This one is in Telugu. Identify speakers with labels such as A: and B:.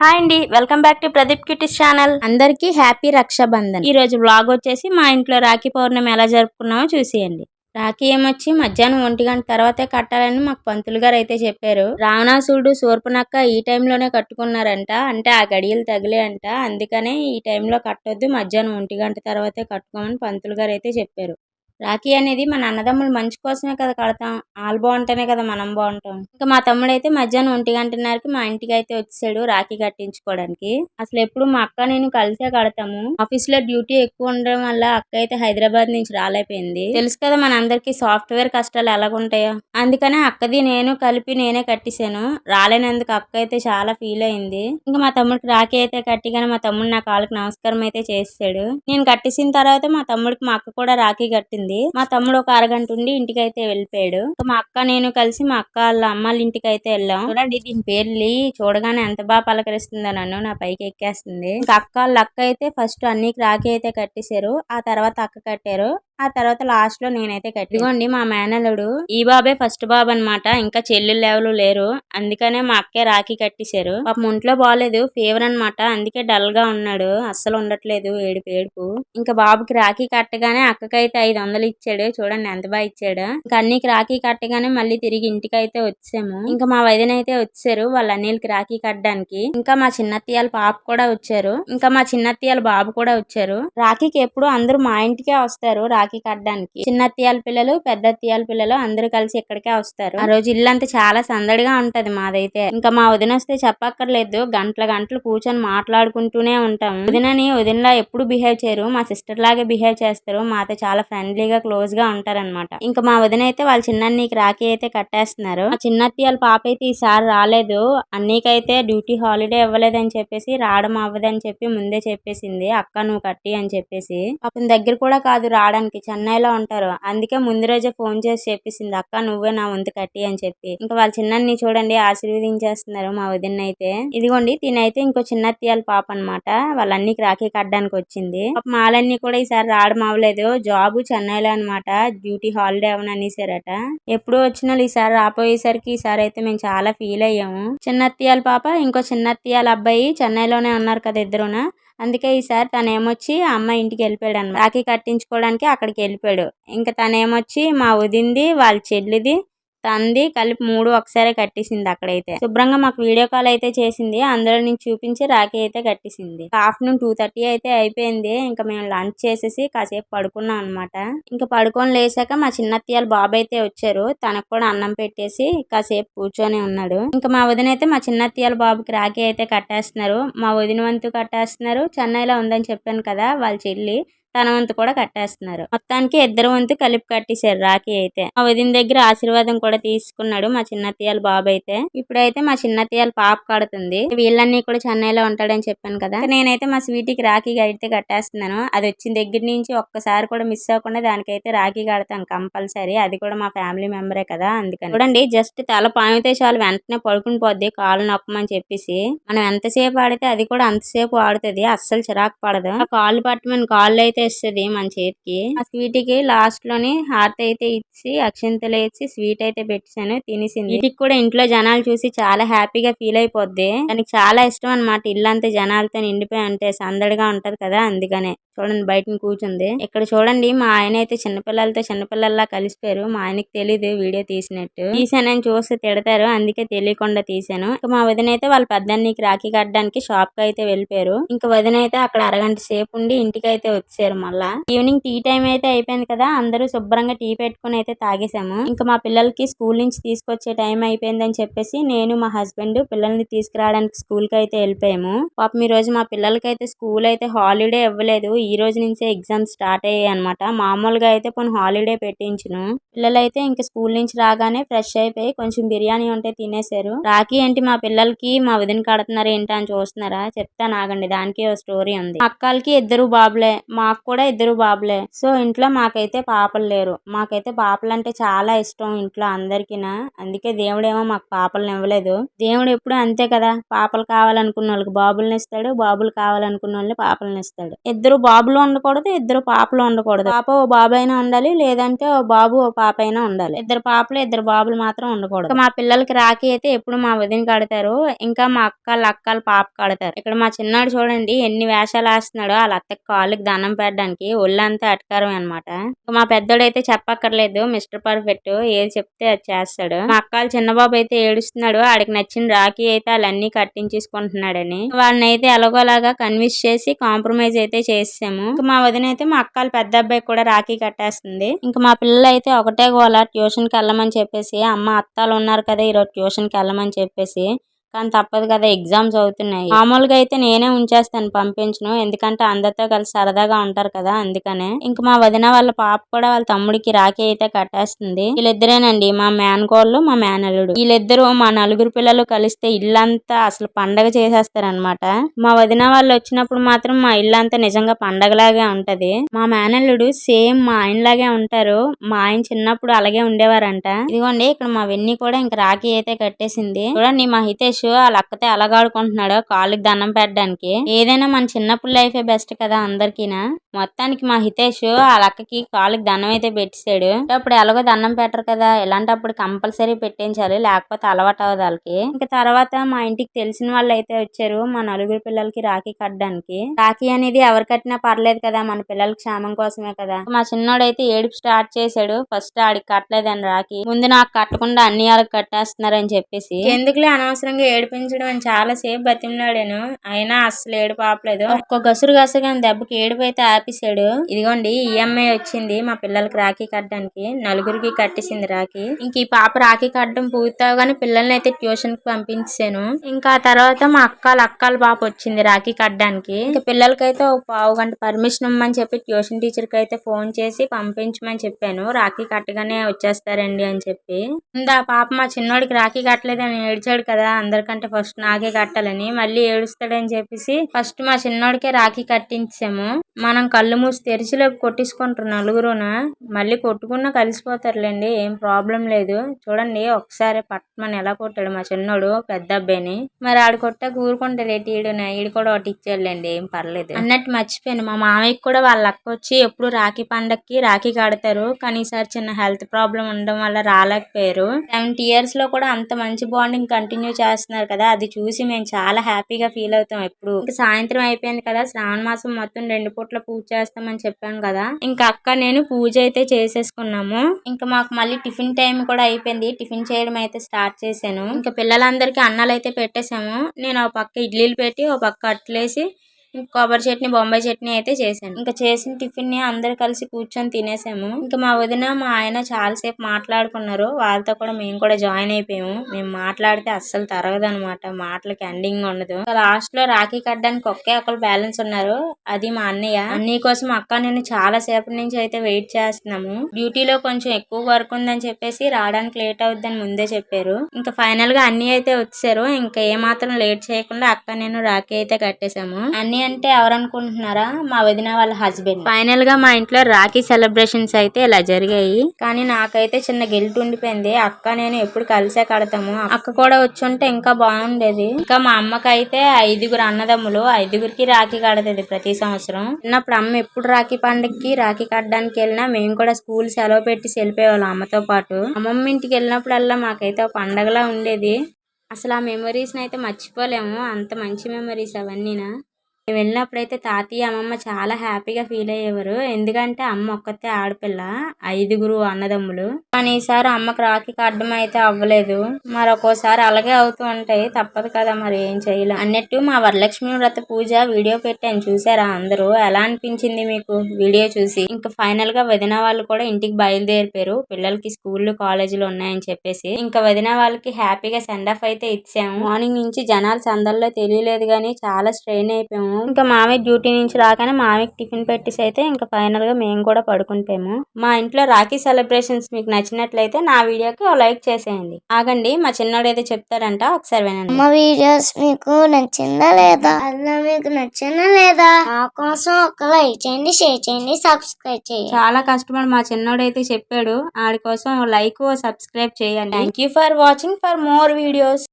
A: హాయ్ అండి welcome back to Pradeep kitties channel.
B: అందరికీ హ్యాపీ రక్షాబంధన్.
A: ఈ రోజు బ్లాగ్ వచ్చేసి మా ఇంట్లో రాఖీ పౌర్ణమి ఎలా జరుపుకున్నామో చూసేయండి. రాఖీ ఏమొచ్చి మధ్యాహ్నం ఒంటి గంట తర్వాతే కట్టాలని మాకు పంతులు గారు అయితే చెప్పారు. రావణాసురుడు శూర్పనక్క ఈ టైంలోనే కట్టుకున్నారంట అంటే ఆ గడియలు తగిలే అంట అందుకనే ఈ టైంలో కట్టొద్దు మధ్యాహ్నం ఒంటి గంట తర్వాతే కట్టుకోమని పంతులు గారు అయితే చెప్పారు. రాఖీ అనేది మన అన్నదమ్ములు మంచి కోసమే కదా కడతాం. వాళ్ళు బాగుంటేనే కదా మనం బాగుంటాం. ఇంకా మా తమ్ముడు అయితే మధ్యాహ్నం ఒంటి గంటన్నరకి మా ఇంటికి అయితే వచ్చాడు రాఖీ కట్టించుకోవడానికి. అసలు ఎప్పుడు మా అక్క నేను కలిసే కడతాము. ఆఫీస్లో డ్యూటీ ఎక్కువ ఉండడం వల్ల అక్క అయితే హైదరాబాద్ నుంచి రాలేపోయింది తెలుసు కదా మన అందరికి సాఫ్ట్వేర్ కష్టాలు ఎలాగుంటాయో. అందుకనే అక్కది నేను కలిపి నేనే కట్టేశాను. రాలేనందుకు అక్క అయితే చాలా ఫీల్ అయింది. ఇంకా మా తమ్ముడికి రాఖీ అయితే కట్టిగానే మా తమ్ముడు నా కాళ్ళకి నమస్కారం అయితే చేసాడు నేను కట్టేసిన తర్వాత మా తమ్ముడికి మా అక్క కూడా రాఖీ కట్టింది. మా తమ్ముడు ఒక అరగంట ఉండి ఇంటికి అయితే వెళ్ళిపోయాడు మా అక్క నేను కలిసి మా అక్క వాళ్ళ అమ్మాళ్ళ ఇంటికి అయితే వెళ్ళాం. చూడండి దీని పేర్లి చూడగానే ఎంత బాగా పలకరిస్తుందో నన్ను. నా పైకి ఎక్కేస్తుంది. ఇంకా అక్క వాళ్ళ అక్క అయితే ఫస్ట్ అన్ని రాఖీ అయితే కట్టేశారు. ఆ తర్వాత అక్క కట్టారు. ఆ తర్వాత లాస్ట్లో నేనైతే కట్టిగోండి మా మేనలుడు ఈ బాబే ఫస్ట్ బాబు అన్నమాట. ఇంకా చెల్లెళ్ళు ఎవరు లేరు. అందుకనే మా అక్కే రాఖీ కట్టేశారు. పాపం ఒంట్లో బాగాలేదు ఫీవర్ అన్నమాట. అందుకే డల్గా ఉన్నాడు. అస్సలు ఉండట్లేదు ఏడుపు ఏడుపు. ఇంకా బాబుకి రాఖీ కట్టగానే అక్కకైతే ఐదు వందలు ఇచ్చాడు. చూడండి ఎంత బాగా ఇచ్చాడు. ఇంకా అన్నికి రాఖీ కట్టగానే మళ్ళీ తిరిగి ఇంటికి అయితే వచ్చాము. ఇంకా మా వదిన అయితే వచ్చారు వాళ్ళ అన్నిలకి రాఖీ కట్టడానికి. ఇంకా మా చిన్నత్తయ్యాల పాప కూడా వచ్చారు. ఇంకా మా చిన్నత్తయ్యాల బాబు కూడా వచ్చారు. రాఖీకి ఎప్పుడు అందరూ మా ఇంటికే వస్తారు. రాఖీ కట్టడానికి. చిన్న అత్తయ్యాల పిల్లలు పెద్ద అత్తయ్యాల పిల్లలు అందరూ కలిసి ఇక్కడికే వస్తారు. ఆ రోజు ఇల్లంతా చాలా సందడిగా ఉంటది మాదైతే. ఇంకా మా వదిన వస్తే చెప్పక్కర్లేదు. గంటల గంటలు కూర్చొని మాట్లాడుకుంటూనే ఉంటాం. వదినని వదినలా ఎప్పుడు బిహేవ్ చేయరు. మా సిస్టర్ లాగే బిహేవ్ చేస్తారు. మాతో చాలా ఫ్రెండ్లీగా క్లోజ్గా ఉంటారన్నమాట. ఇంకా మా వదిన అయితే వాళ్ళ చిన్నన్నీకి రాఖీ అయితే కట్టేస్తున్నారు. మా చిన్న అత్తయ్యాల పాప అయితే ఈసారి రాలేదు. అన్నీకైతే డ్యూటీ హాలిడే ఇవ్వలేదని చెప్పేసి రావడం అవ్వదని చెప్పి ముందే చెప్పేసింది. అక్క నువ్వు కట్టి అని చెప్పేసి. పాపం దగ్గర కూడా కాదు రావడానికి. చెన్నైలో ఉంటారు. అందుకే ముందు రోజే ఫోన్ చేసి చెప్పేసింది అక్క నువ్వే నా వంతు కట్టి అని చెప్పి. ఇంకా వాళ్ళ చిన్నన్ని చూడండి ఆశీర్వదించేస్తున్నారు మా వదిన అయితే. ఇదిగోండి తినైతే ఇంకో చిన్న తీయాలి పాప అనమాట వాళ్ళ రాఖీ కట్టడానికి వచ్చింది. మాలన్నీ కూడా ఈసారి రావడం అవ్వలేదు. జాబ్ చెన్నైలో అన్నమాట. డ్యూటీ హాలిడే అవని అనేసారట. ఎప్పుడు వచ్చిన ఈసారి రాపోయేసరికి ఈసారి అయితే మేము చాలా ఫీల్ అయ్యాము. చిన్న అత్తయ్యాల పాప ఇంకో చిన్న తీయాలి అబ్బాయి చెన్నైలోనే ఉన్నారు కదా ఇద్దరునా? అందుకే ఈసారి తను ఏమొచ్చి ఆ అమ్మాయి ఇంటికి వెళ్ళిపోయాడు అనమాట రాఖీ కట్టించుకోవడానికి అక్కడికి వెళ్ళిపోయాడు. ఇంకా తను ఏమొచ్చి మా వదినది వాళ్ళ చెల్లిది తంది కలిపి మూడు ఒకసారి కట్టేసింది అక్కడైతే. శుభ్రంగా మాకు వీడియో కాల్ అయితే చేసింది. అందులో నేను చూపించి రాఖీ అయితే కట్టేసింది. ఆఫ్టర్నూన్ టూ థర్టీ అయితే అయిపోయింది. ఇంకా మేము లంచ్ చేసేసి కాసేపు పడుకున్నాం అనమాట ఇంకా పడుకొని లేసాక మా చిన్నత్తయ్యాల బాబు అయితే వచ్చారు. తనకు కూడా అన్నం పెట్టేసి కాసేపు కూర్చొని ఉన్నాడు. ఇంకా మా వదిన అయితే మా చిన్నత్తయ్యాల బాబుకి రాఖీ అయితే కట్టేస్తున్నారు. మా వదిన వంతు కట్టేస్తున్నారు. చెన్నైలో ఉందని చెప్పాను కదా వాళ్ళ చెల్లి. తన వంతు కూడా కట్టేస్తున్నారు. మొత్తానికి ఇద్దరు వంతు కలిపి కట్టేశారు రాఖీ అయితే. మా వదిన దగ్గర ఆశీర్వాదం కూడా తీసుకున్నాడు మా చిన్నత్తయ్యాల బాబు అయితే. ఇప్పుడైతే మా చిన్నత్తయ్యాల పాప కడుతుంది. వీళ్ళన్నీ కూడా చెన్నైలో ఉంటాడని చెప్పాను కదా. నేనైతే మా స్వీటీకి రాఖీ అయితే కట్టేస్తున్నాను. అది వచ్చిన దగ్గర నుంచి ఒక్కసారి కూడా మిస్ అవ్వకుండా దానికైతే రాఖీ కడతాను కంపల్సరీ. అది కూడా మా ఫ్యామిలీ మెంబరే కదా అందుకని. చూడండి జస్ట్ తల పాయితే చాలు వెంటనే పడుకుని పోద్ది కాళ్ళు నొక్కమని చెప్పేసి. మనం ఎంతసేపు ఆడితే అది కూడా అంతసేపు ఆడుతుంది. అస్సలు చిరాకు పడదు. కాళ్ళు పట్టమని కాళ్ళు అయితే ఇస్తుంది మన చేతికి. ఆ స్వీట్కి లాస్ట్లోని హార్ట్ అయితే ఇచ్చి అక్షంతలు ఇచ్చి స్వీట్ అయితే పెట్టాను తినేసింది. వీటికి కూడా ఇంట్లో జనాలు చూసి చాలా హ్యాపీగా ఫీల్ అయిపోద్ది. దానికి చాలా ఇష్టం అనమాట ఇల్లంతా జనాలతో నిండిపోయి ఉంటే సందడిగా ఉంటది కదా అందుకనే. చూడండి బయట కూర్చుంది. ఇక్కడ చూడండి మా ఆయన అయితే చిన్నపిల్లలతో చిన్నపిల్లల్లా కలిసిపోయారు. మా ఆయనకి తెలియదు వీడియో తీసినట్టు. తీసానని చూస్తే తిడతారు. అందుకే తెలియకుండా తీసాను. ఇంకా మా వదిన అయితే వాళ్ళ పెద్దన్నీకి రాఖీ కట్టడానికి షాప్కి అయితే వెళ్ళిపోయారు. ఇంకా వదిన అయితే అక్కడ అరగంట సేపు ఉండి ఇంటికి అయితే వచ్చారు మళ్ళా. ఈవినింగ్ టీ టైం అయితే అయిపోయింది కదా అందరూ శుభ్రంగా టీ పెట్టుకుని అయితే తాగేసాము ఇంకా మా పిల్లలకి స్కూల్ నుంచి తీసుకొచ్చే టైం అయిపోయిందని చెప్పేసి నేను మా హస్బెండ్ పిల్లల్ని తీసుకురావడానికి స్కూల్కి అయితే వెళ్ళిపోయాము. పాపం ఈ రోజు మా పిల్లలకి అయితే స్కూల్ అయితే హాలిడే ఇవ్వలేదు. ఈ రోజు నుంచే ఎగ్జామ్స్ స్టార్ట్ అయ్యాయి అనమాట మామూలుగా అయితే కొన్ని హాలిడే పెట్టించును. పిల్లలైతే ఇంకా స్కూల్ నుంచి రాగానే ఫ్రెష్ అయిపోయి కొంచెం బిర్యానీ ఉంటే తినేశారు. రాఖీ ఏంటి మా పిల్లలకి? మా వదిన కడుతున్నారు ఏంటి అని చూస్తున్నారా? చెప్తాను ఆగండి. దానికి ఓ స్టోరీ ఉంది. మా అక్కలకి ఇద్దరు బాబులే. మాకు కూడా ఇద్దరు బాబులే. సో ఇంట్లో మాకైతే పాపలు లేరు. మాకైతే పాపలు అంటే చాలా ఇష్టం ఇంట్లో అందరికినా. అందుకే దేవుడేమో మాకు పాపలను ఇవ్వలేదు. దేవుడు ఎప్పుడు అంతే కదా. పాపలు కావాలనుకున్న వాళ్ళకి బాబుల్ని ఇస్తాడు. బాబులు కావాలనుకున్న వాళ్ళని పాపలను ఇస్తాడు. ఇద్దరు బాబులో ఉండకూడదు ఇద్దరు పాపలు ఉండకూడదు. పాప ఓ బాబు అయినా ఉండాలి లేదంటే ఓ బాబు ఓ పాప అయినా ఉండాలి. ఇద్దరు పాపలు ఇద్దరు బాబులు మాత్రం ఉండకూడదు. మా పిల్లలకి రాఖీ అయితే ఎప్పుడు మా వదిన కడతారు ఇంకా మా అక్కల అక్కల పాప కడతారు. ఇక్కడ మా చిన్నాడు చూడండి ఎన్ని వేషాలు వేస్తున్నాడో వాళ్ళ అత్తకి కాళ్ళకి దండం పెట్టడానికి ఒళ్ళంతా అటకారం అనమాట మా పెద్దోడు అయితే చెప్పక్కర్లేదు మిస్టర్ పర్ఫెక్ట్ ఏది చెప్తే అది చేస్తాడు. మా అక్కలు చిన్న బాబు అయితే ఏడుస్తున్నాడు ఆడికి నచ్చిన రాఖీ అయితే వాళ్ళన్నీ కట్టించేసుకుంటున్నాడని. వాడిని అయితే ఎలాగోలాగా కన్విన్స్ చేసి కాంప్రమైజ్ అయితే చేసి చేసాము. ఇంకా మా వదిన అయితే మా అక్కలు పెద్ద అబ్బాయి కూడా రాఖీ కట్టేస్తుంది. ఇంకా మా పిల్లలు అయితే ఒకటే గోల ట్యూషన్కి వెళ్ళమని చెప్పేసి అమ్మ అత్తాలు ఉన్నారు కదా ఈరోజు ట్యూషన్కి వెళ్ళమని చెప్పేసి కానీ తప్పదు కదా ఎగ్జామ్స్ అవుతున్నాయి. మామూలుగా అయితే నేనే ఉంచేస్తాను పంపించను. ఎందుకంటే అందరితో కలిసి సరదాగా ఉంటారు కదా అందుకనే. ఇంకా మా వదిన వాళ్ళ పాప కూడా వాళ్ళ తమ్ముడికి రాఖీ అయితే కట్టేస్తుంది. వీళ్ళిద్దరేనండి మా మేనకోళ్ళు మా మేనల్లుడు. వీళ్ళిద్దరూ మా నలుగురు పిల్లలు కలిస్తే ఇల్లంతా అసలు పండగ చేసేస్తారనమాట మా వదిన వాళ్ళు వచ్చినప్పుడు మాత్రం మా ఇల్లంతా నిజంగా పండగలాగే ఉంటది. మా మేనల్లుడు సేమ్ మా ఆయనలాగే ఉంటారు. మా ఆయన చిన్నప్పుడు అలాగే ఉండేవారంట. ఇదిగోండి ఇక్కడ మా వెన్ని కూడా ఇంకా రాఖీ అయితే కట్టేసింది. చూడండి మా హితేష్ వాళ్ళ అక్కతే అలగాడుకుంటున్నాడు కాళ్ళకి దండం పెట్టడానికి. ఏదైనా మన చిన్నప్పుడు లైఫే బెస్ట్ కదా అందరికీనా? మొత్తానికి మా హితేష్ వాళ్ళ అక్కకి కాళ్ళకి దండం అయితే పెట్టేశాడు. అప్పుడు ఎలాగో దండం పెట్టరు కదా ఇలాంటప్పుడు కంపల్సరీ పెట్టించాలి లేకపోతే అలవాటు అవ్వదు వాళ్ళకి. ఇంకా తర్వాత మా ఇంటికి తెలిసిన వాళ్ళు అయితే వచ్చారు మా నలుగురు పిల్లలకి రాఖీ కట్టడానికి. రాఖీ అనేది ఎవరు కట్టినా పర్లేదు కదా మన పిల్లల క్షేమం కోసమే కదా. మా చిన్నోడు అయితే ఏడుపు స్టార్ట్ చేశాడు ఫస్ట్ ఆడికి కట్టలేదని రాఖీ. ముందు నాకు కట్టకుండా అన్ని వాళ్ళకి కట్టేస్తున్నారని చెప్పేసి. ఎందుకులే అనవసరంగా ఏడిపించడం అని చాలా సేపు బతిమలాడాను. అయినా అస్సలు ఏడుపు ఆపలేదు ఒక్క గసురు గసగాని దెబ్బకి ఏడుపు అయితే ఆపేశాడు. ఇదిగోండి ఈఎంఐ వచ్చింది. మా పిల్లలకి రాఖీ కట్టడానికి. నలుగురికి కట్టేసింది రాఖీ. ఇంక ఈ పాప రాఖీ కట్టడం పూర్తవగానే పిల్లల్ని అయితే ట్యూషన్కి పంపించాను ఇంకా తర్వాత మా అక్కల అక్కల పాప వచ్చింది రాఖీ కట్టడానికి. ఇంకా పిల్లలకైతే ఒక పావు గంట పర్మిషన్ ఇమ్మని చెప్పి ట్యూషన్ టీచర్కి అయితే ఫోన్ చేసి పంపించమని చెప్పాను. రాఖీ కట్టగానే వచ్చేస్తారండి అని చెప్పి. ఇందా పాప మా చిన్నోడికి రాఖీ కట్టలేదని ఏడ్చాడు కదా ఎవరికంటే ఫస్ట్ నాకే కట్టాలని మళ్ళీ ఏడుస్తాడని చెప్పేసి ఫస్ట్ మా చిన్నోడికే రాఖీ కట్టించాము. మనం కళ్ళు మూసి తెరిచిలోపు కొట్టించుకుంటారు నలుగురున మళ్ళీ కొట్టుకున్నా కలిసిపోతారులేండి ఏం ప్రాబ్లం లేదు. చూడండి ఒకసారి పట్టమని ఎలా కొట్టాడు మా చిన్నోడు పెద్ద అబ్బాయిని. మరి ఆడు కొట్టాక ఊరుకుంటారు ఏంటి ఈడున? ఈడు కూడా ఒకటి ఇచ్చాడులేండి ఏం పర్లేదు. అన్నట్టు మర్చిపోయాను. మా మామయ్యకి కూడా వాళ్ళ అక్క వచ్చి ఎప్పుడు రాఖీ పండక్కి రాఖీ కడతారు. కానీ ఈసారి చిన్న హెల్త్ ప్రాబ్లం ఉండడం వల్ల రాలేకపోయారు. సెవెంటీ ఇయర్స్లో కూడా అంత మంచి బాండింగ్ కంటిన్యూ చేస్తున్నారు కదా అది చూసి మేము చాలా హ్యాపీగా ఫీల్ అవుతాం ఎప్పుడు. ఇంకా సాయంత్రం అయిపోయింది కదా శ్రావణ మాసం మొత్తం రెండు పూట్ల పూజ చేస్తామని చెప్పాను కదా. ఇంకా అక్క నేను పూజ అయితే చేసేసుకున్నాము. ఇంకా మాకు మళ్ళీ టిఫిన్ టైం కూడా అయిపోయింది. టిఫిన్ చేయడం అయితే స్టార్ట్ చేశాను. ఇంకా పిల్లలందరికీ అన్నాలు అయితే పెట్టేశాము. నేను ఒక పక్క ఇడ్లీలు పెట్టి ఒక పక్క అట్లేసి కొబ్బరి చట్నీ బొంబాయి చట్నీ అయితే చేశాను. ఇంకా చేసిన టిఫిన్ని అందరు కలిసి కూర్చొని తినేసాము. ఇంకా మా వదిన మా ఆయన చాలాసేపు మాట్లాడుకున్నారు. వాళ్ళతో కూడా మేము కూడా జాయిన్ అయిపోయాము. మేము మాట్లాడితే అస్సలు తరగదు అనమాట మాటలకి ఎండింగ్ ఉండదు. లాస్ట్లో రాఖీ కట్టడానికి ఒకే ఒకరు బ్యాలెన్స్ ఉన్నారు. అది మా అన్నయ్య. అన్నయ్య కోసం అక్క నేను చాలా సేపటి నుంచి అయితే వెయిట్ చేస్తున్నాము. డ్యూటీలో కొంచెం ఎక్కువ వర్క్ ఉందని చెప్పేసి రావడానికి లేట్ అవుద్దని ముందే చెప్పారు. ఇంకా ఫైనల్గా అన్ని అయితే వచ్చారు. ఇంకా ఏ మాత్రం లేట్ చేయకుండా అక్క నేను రాఖీ అయితే కట్టేశాము. అన్ని అంటే ఎవరు అనుకుంటున్నారా మా వదిన వాళ్ళ హస్బెండ్ ఫైనల్గా మా ఇంట్లో రాఖీ సెలబ్రేషన్స్ అయితే ఇలా జరిగాయి. కానీ నాకైతే చిన్న గిల్ట్ ఉండిపోయింది. అక్క నేను ఎప్పుడు కలిసే కడతాము. అక్క కూడా వచ్చి ఉంటే ఇంకా బాగుండేది. ఇంకా మా అమ్మకైతే ఐదుగురు అన్నదమ్ములు ఐదుగురికి రాఖీ కడతది ప్రతి సంవత్సరం. చిన్నప్పుడు అమ్మ ఎప్పుడు రాఖీ పండుగకి రాఖీ కట్టడానికి వెళ్ళినా మేము కూడా స్కూల్ సెలవు పెట్టి వెళ్ళిపోయేవాళ్ళం అమ్మతో పాటు. అమ్మమ్మ ఇంటికి వెళ్ళినప్పుడల్లా మాకైతే పండగలా ఉండేది. అసలు ఆ మెమరీస్ని అయితే మర్చిపోలేము. అంత మంచి మెమరీస్ అవన్నీనా? మేము వెళ్ళినప్పుడైతే తాతయ్య అమ్మమ్మ చాలా హ్యాపీగా ఫీల్ అయ్యేవారు. ఎందుకంటే అమ్మ ఒక్కతే ఆడపిల్ల ఐదుగురు అన్నదమ్ములు. కానీ ఈసారి అమ్మకి రాఖీ కట్టడం అయితే అవ్వలేదు. మరి ఒక్కోసారి అలాగే అవుతూ ఉంటాయి. తప్పదు కదా మరి ఏం చేయలేదు అన్నట్టు మా వరలక్ష్మి వ్రత పూజ వీడియో పెట్టాను. చూసారా అందరూ? ఎలా అనిపించింది మీకు వీడియో చూసి? ఇంకా ఫైనల్గా వదిన వాళ్ళు కూడా ఇంటికి బయలుదేరిపోయారు. పిల్లలకి స్కూళ్ళు కాలేజీలు ఉన్నాయని చెప్పేసి. ఇంకా వదిన వాళ్ళకి హ్యాపీగా సెండ్ ఆఫ్ అయితే ఇచ్చాము. మార్నింగ్ నుంచి జనాలు సందల్లో తెలియలేదు కానీ చాలా స్ట్రెయిన్ అయిపోయాము. ఇంకా మామయ్య డ్యూటీ నుంచి రాగానే మామయ్యకి టిఫిన్ పెట్టేసి అయితే ఇంకా ఫైనల్గా మేము కూడా పడుకుంటాము. మా ఇంట్లో రాఖీ సెలబ్రేషన్స్ మీకు నచ్చినట్లయితే నా వీడియోకి లైక్ చేసేయండి. ఆగండి మా చిన్నోడు అయితే చెప్తారంట ఒకసారి వినండి.
B: మా వీడియోస్ మీకు నచ్చిందా లేదా? అలా మీకు నచ్చిందా లేదా? నా కోసం ఒక లైక్ చేయండి షేర్ చేయండి సబ్స్క్రైబ్ చేయండి.
A: చాలా కష్టపడి మా చిన్నోడు అయితే చెప్పాడు ఆడి కోసం లైక్ సబ్స్క్రైబ్ చేయండి. Thank you for watching for more videos